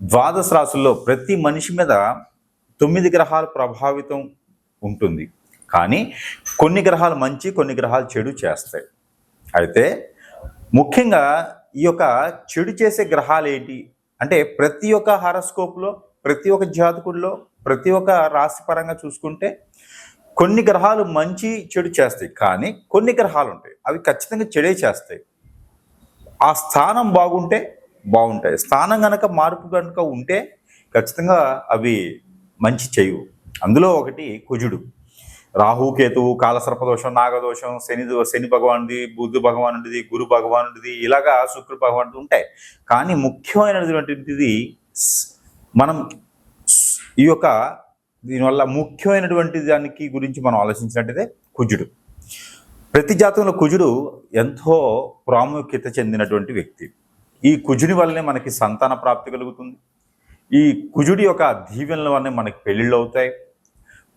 ద్వాదశ రాశుల్లో ప్రతి మనిషి మీద తొమ్మిది గ్రహాలు ప్రభావితం ఉంటుంది. కానీ కొన్ని గ్రహాలు మంచి కొన్ని గ్రహాలు చెడు చేస్తాయి. అయితే ముఖ్యంగా ఈ యొక్క చెడు చేసే గ్రహాలు ఏంటి? అంటే ప్రతి ఒక్క హారస్కోప్లో ప్రతి ఒక్క జాతకుల్లో ప్రతి ఒక్క రాశి పరంగా చూసుకుంటే కొన్ని గ్రహాలు మంచి చెడు చేస్తాయి. కానీ కొన్ని గ్రహాలు ఉంటాయి. అవి ఖచ్చితంగా చెడే చేస్తాయి. ఆ స్థానం బాగుంటే బాగుంటాయి. స్థానం కనుక మార్పు కనుక ఉంటే ఖచ్చితంగా అవి మంచి చేయవు. అందులో ఒకటి కుజుడు. రాహు కేతువు కాలసర్పదోషం నాగదోషం శని దో- శని భగవానుడిది బుద్ధు భగవానుడిది గురు భగవానుడిది ఇలాగా శుక్ర భగవానుడు ఉంటాయి. కానీ ముఖ్యమైనటువంటిది మనం ఈ యొక్క దీనివల్ల ముఖ్యమైనటువంటి దానికి గురించి మనం ఆలోచించినట్టయితే కుజుడు. ప్రతి జాతంలో కుజుడు ఎంతో ప్రాముఖ్యత చెందినటువంటి వ్యక్తి. ఈ కుజుని వల్లనే మనకి సంతాన ప్రాప్తి కలుగుతుంది. ఈ కుజుడి యొక్క దీవెనల వల్లనే మనకి పెళ్ళిళ్ళు అవుతాయి.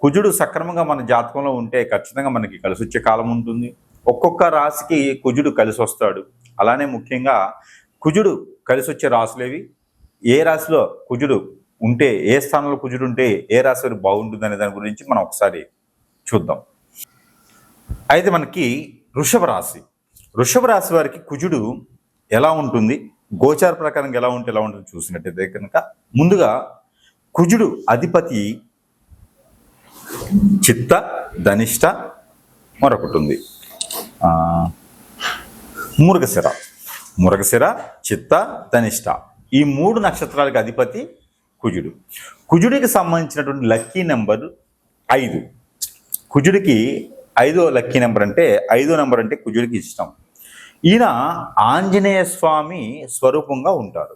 కుజుడు సక్రమంగా మన జాతకంలో ఉంటే ఖచ్చితంగా మనకి కలిసి వచ్చే కాలం ఉంటుంది. ఒక్కొక్క రాశికి కుజుడు కలిసి వస్తాడు. అలానే ముఖ్యంగా కుజుడు కలిసి వచ్చే రాశులేవి ఏ రాశిలో కుజుడు ఉంటే ఏ స్థానంలో కుజుడు ఉంటే ఏ రాశి బాగుంటుంది అనే దాని గురించి మనం ఒకసారి చూద్దాం. అయితే మనకి వృషభ రాశి. వృషభ రాశి వారికి కుజుడు ఎలా ఉంటుంది? గోచార ప్రకారం ఎలా ఉంటే ఎలా ఉంటుంది చూసినట్టయితే కనుక ముందుగా కుజుడు అధిపతి చిత్త ధనిష్ట మరొకటి ఉంది. మురగశిర. మురగశిర చిత్త ధనిష్ట. ఈ మూడు నక్షత్రాలకు అధిపతి కుజుడు. కుజుడికి సంబంధించినటువంటి లక్కీ నెంబర్ ఐదు. కుజుడికి ఐదో లక్కీ నెంబర్ అంటే ఐదో నెంబర్ అంటే కుజుడికి ఇష్టం. ఈయన ఆంజనేయ స్వామి స్వరూపంగా ఉంటారు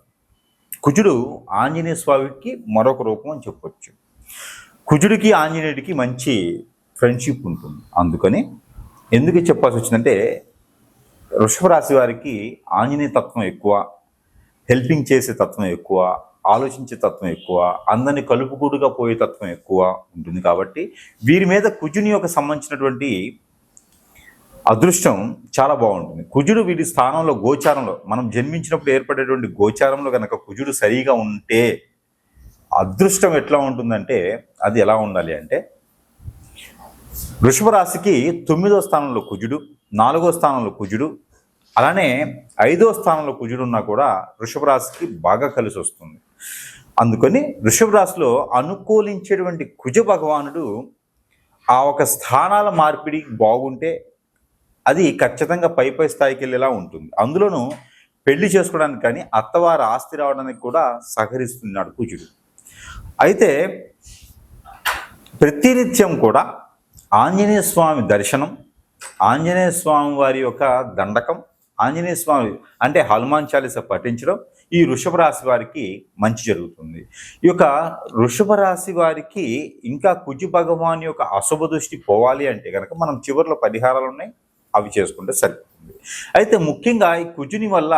కుజుడు ఆంజనేయ స్వామికి మరొక రూపం అని చెప్పొచ్చు. కుజుడికి ఆంజనేయుడికి మంచి ఫ్రెండ్షిప్ ఉంటుంది. అందుకని ఎందుకు చెప్పాల్సి వచ్చిందంటే వృషభ రాశి వారికి ఆంజనేయ తత్వం ఎక్కువ హెల్పింగ్ చేసే తత్వం ఎక్కువ ఆలోచించే తత్వం ఎక్కువ అందరిని కలుపుకూడుగా పోయే తత్వం ఎక్కువ ఉంటుంది కాబట్టి వీరి మీద కుజుని యొక్క సంబంధించినటువంటి అదృష్టం చాలా బాగుంటుంది. కుజుడు వీటి స్థానంలో గోచారంలో మనం జన్మించినప్పుడు ఏర్పడేటువంటి గోచారంలో కనుక కుజుడు సరిగా ఉంటే అదృష్టం ఎట్లా ఉంటుందంటే అది ఎలా ఉండాలి అంటే వృషభ రాశికి తొమ్మిదో స్థానంలో కుజుడు నాలుగో స్థానంలో కుజుడు అలానే ఐదో స్థానంలో కుజుడు ఉన్నా కూడా వృషభ రాశికి బాగా కలిసి వస్తుంది. అందుకని వృషభ రాశిలో అనుకూలించేటువంటి కుజ భగవానుడు ఆ ఒక స్థానాల మార్పిడి బాగుంటే అది ఖచ్చితంగా పై పై స్థాయికి వెళ్ళేలా ఉంటుంది. అందులోనూ పెళ్ళి చేసుకోవడానికి కానీ అత్తవారి ఆస్తి రావడానికి కూడా సహకరిస్తున్నాడు కూచుడు అయితే ప్రతినిత్యం కూడా ఆంజనేయ స్వామి దర్శనం ఆంజనేయ స్వామి వారి యొక్క దండకం ఆంజనేయ స్వామి అంటే హనుమాన్ చాలీస పఠించడం ఈ వృషభ రాశి వారికి మంచి జరుగుతుంది. ఈ యొక్క వృషభ రాశి వారికి ఇంకా కుజు భగవాన్ యొక్క అశుభ దృష్టి పోవాలి అంటే కనుక మనం చివరిలో పరిహారాలు ఉన్నాయి. అవి చేసుకుంటే సరిపోతుంది. అయితే ముఖ్యంగా ఈ కుజుని వల్ల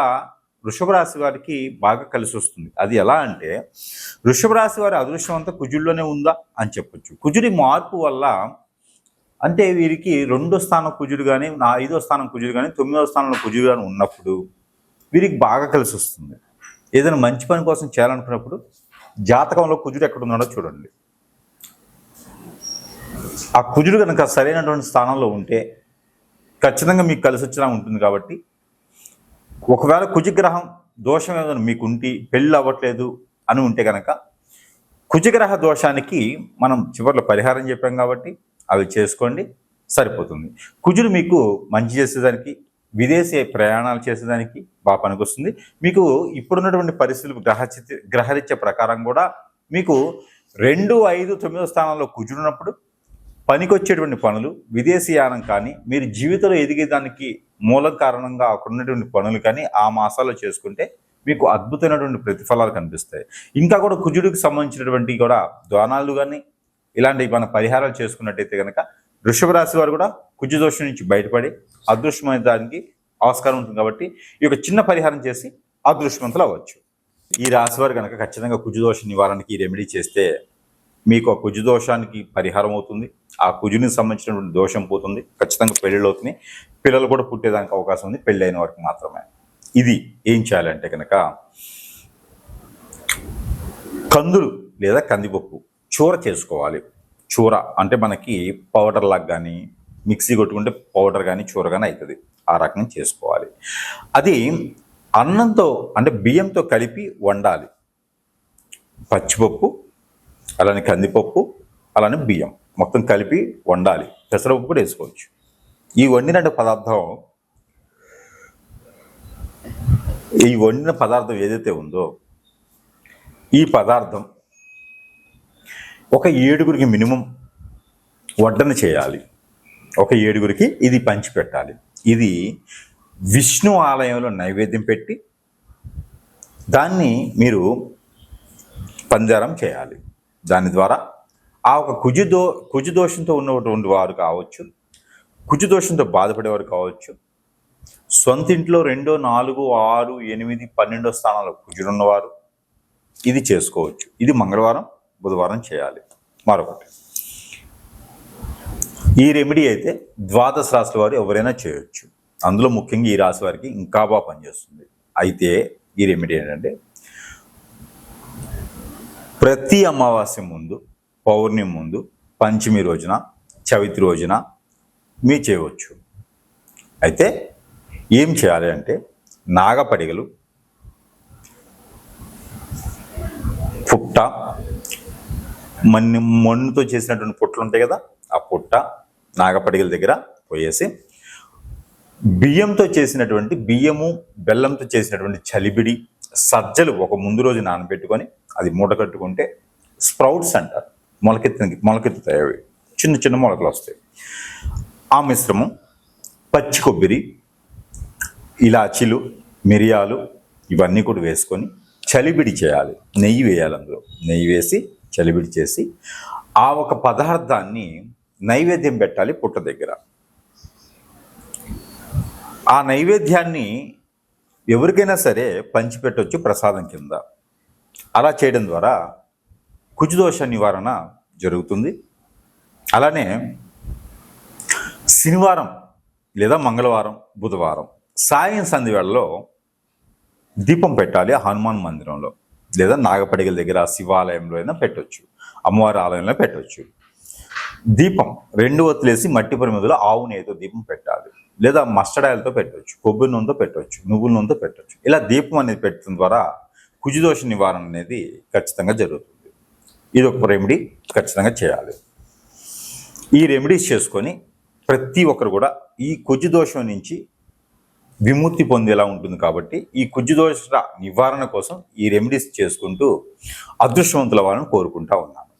వృషభ రాశి వారికి బాగా కలిసి వస్తుంది. అది ఎలా అంటే వృషభ రాశి వారి అదృష్టం అంతా కుజుల్లోనే ఉందా అని చెప్పొచ్చు. కుజుడి మార్పు వల్ల అంటే వీరికి రెండో స్థానం కుజుడు కానీ నా ఐదో స్థానం కుజుడు కానీ తొమ్మిదో స్థానంలో కుజుడు కానీ ఉన్నప్పుడు వీరికి బాగా కలిసి వస్తుంది. ఏదైనా మంచి పని కోసం చేయాలనుకున్నప్పుడు జాతకంలో కుజుడు ఎక్కడ ఉన్నాడో చూడండి. ఆ కుజుడు కనుక సరైనటువంటి స్థానంలో ఉంటే ఖచ్చితంగా మీకు కలిసి వచ్చేలా ఉంటుంది కాబట్టి ఒకవేళ కుజగ్రహం దోషం ఏదైనా మీకు ఉంటి పెళ్ళి అవ్వట్లేదు అని ఉంటే కనుక కుజగ్రహ దోషానికి మనం చివరిలో పరిహారం చెప్పాం కాబట్టి అవి చేసుకోండి సరిపోతుంది. కుజుడు మీకు మంచి చేసేదానికి విదేశీ ప్రయాణాలు చేసేదానికి బాగా పనికొస్తుంది. మీకు ఇప్పుడున్నటువంటి పరిస్థితులు గ్రహచితి గ్రహరీత్య ప్రకారం కూడా మీకు రెండు ఐదు తొమ్మిదో స్థానాల్లో కుజుడున్నప్పుడు పనికొచ్చేటువంటి పనులు విదేశీయానం కానీ మీరు జీవితంలో ఎదిగేదానికి మూలం కారణంగా అక్కడ ఉన్నటువంటి పనులు కానీ ఆ మాసాల్లో చేసుకుంటే మీకు అద్భుతమైనటువంటి ప్రతిఫలాలు కనిపిస్తాయి. ఇంకా కూడా కుజుడికి సంబంధించినటువంటి కూడా ద్వానాలు కానీ ఇలాంటి మన పరిహారాలు చేసుకున్నట్టయితే కనుక వృషభ రాశి వారు కూడా కుజు దోషం నుంచి బయటపడి అదృష్టమైన దానికి ఆస్కారం ఉంటుంది కాబట్టి ఈ యొక్క చిన్న పరిహారం చేసి అదృష్టవంతులు అవ్వచ్చు. ఈ రాశి వారు కనుక ఖచ్చితంగా కుజు దోష నివారణకి ఈ రెమెడీ చేస్తే మీకు ఆ కుజు దోషానికి పరిహారం అవుతుంది. ఆ కుజునికి సంబంధించినటువంటి దోషం పోతుంది. ఖచ్చితంగా పెళ్ళిళ్ళు అవుతున్నాయి. పిల్లలు కూడా పుట్టేదానికి అవకాశం ఉంది. పెళ్ళి అయిన వరకు మాత్రమే. ఇది ఏం చేయాలంటే కనుక కందులు లేదా కందిపప్పు చూర చేసుకోవాలి. చూర అంటే మనకి పౌడర్ లాగా కానీ మిక్సీ కొట్టుకుంటే పౌడర్ కానీ చూర కానీ అవుతుంది ఆ రకం చేసుకోవాలి. అది అన్నంతో అంటే బియ్యంతో కలిపి వండాలి. పచ్చిపప్పు అలానే కందిపప్పు అలానే బియ్యం. మొత్తం కలిపి వండాలి. పెసరపప్పు కూడా వేసుకోవచ్చు. ఈ వండిన పదార్థం ఈ వండిన పదార్థం ఏదైతే ఉందో ఈ పదార్థం ఒక ఏడుగురికి మినిమం వడ్డన చేయాలి. ఒక ఏడుగురికి ఇది పంచిపెట్టాలి. ఇది విష్ణు ఆలయంలో నైవేద్యం పెట్టి దాన్ని మీరు పంజారం చేయాలి. దాని ద్వారా ఆ ఒక కుజుదో కుజుదోషంతో కుజు దోషంతో ఉన్నటువంటి వారు కావచ్చు కుజుదోషంతో బాధపడేవారు కావచ్చు సొంత ఇంట్లో రెండో నాలుగు ఆరు ఎనిమిది పన్నెండో స్థానాల్లో కుజుడున్నవారు ఇది చేసుకోవచ్చు. ఇది మంగళవారం బుధవారం చేయాలి. మరొకటి. ఈ రెమెడీ అయితే ద్వాదశ రాశుల వారు ఎవరైనా చేయొచ్చు. అందులో ముఖ్యంగా ఈ రాశి వారికి ఇంకా బాగా పనిచేస్తుంది. అయితే ఈ రెమెడీ ఏంటంటే ప్రతి అమావాస్య ముందు పౌర్ణమి ముందు పంచమి రోజున చవితి రోజున మీ చేయవచ్చు. అయితే ఏం చేయాలి అంటే నాగపడిగలు పుట్ట మన్ని మన్నుతో చేసినటువంటి పుట్టలు ఉంటాయి కదా ఆ పుట్ట నాగపడిగల దగ్గర పోయేసి బియ్యంతో చేసినటువంటి బియ్యము బెల్లంతో చేసినటువంటి చలిబిడి సజ్జలు ఒక ముందు రోజు నానబెట్టుకొని అది మూట కట్టుకుంటే స్ప్రౌట్స్ అంటారు. మొలకెత్తిన మొలకెత్తుతాయి అవి. చిన్న చిన్న మొలకలు వస్తాయి. ఆ మిశ్రమం పచ్చి కొబ్బరి ఇలాచీలు మిరియాలు ఇవన్నీ కూడా వేసుకొని చలిబిడి చేయాలి. నెయ్యి వేయాలి అందులో. నెయ్యి వేసి చలిబిడి చేసి ఆ ఒక పదార్థాన్ని నైవేద్యం పెట్టాలి పుట్ట దగ్గర. ఆ నైవేద్యాన్ని ఎవరికైనా సరే పంచిపెట్టవచ్చు ప్రసాదం కింద. అలా చేయడం ద్వారా కుజుదోష నివారణ జరుగుతుంది. అలానే శనివారం లేదా మంగళవారం బుధవారం సాయం సంధి వేళలో దీపం పెట్టాలి హనుమాన్ మందిరంలో లేదా నాగపడిగల దగ్గర శివాలయంలో అయినా పెట్టవచ్చు అమ్మవారి ఆలయంలో పెట్టవచ్చు దీపం రెండు వత్తులేసి మట్టి పరిమిదిలో ఆవు నెయ్యితో దీపం పెట్టాలి లేదా మస్టర్డ్ ఆయిల్తో పెట్టవచ్చు కొబ్బరి నూనెతో పెట్టవచ్చు నువ్వుల నూనెతో పెట్టవచ్చు ఇలా దీపం అనేది పెట్టడం ద్వారా కుజిదోష నివారణ అనేది ఖచ్చితంగా జరుగుతుంది. ఇది ఒక రెమెడీ ఖచ్చితంగా చేయాలి. ఈ రెమెడీస్ చేసుకొని ప్రతి ఒక్కరు కూడా ఈ కుజు దోషం నుంచి విముక్తి పొందేలా ఉంటుంది కాబట్టి ఈ కుజిదోష నివారణ కోసం ఈ రెమెడీస్ చేసుకుంటూ అదృష్టవంతుల వాళ్ళని కోరుకుంటా ఉన్నాను.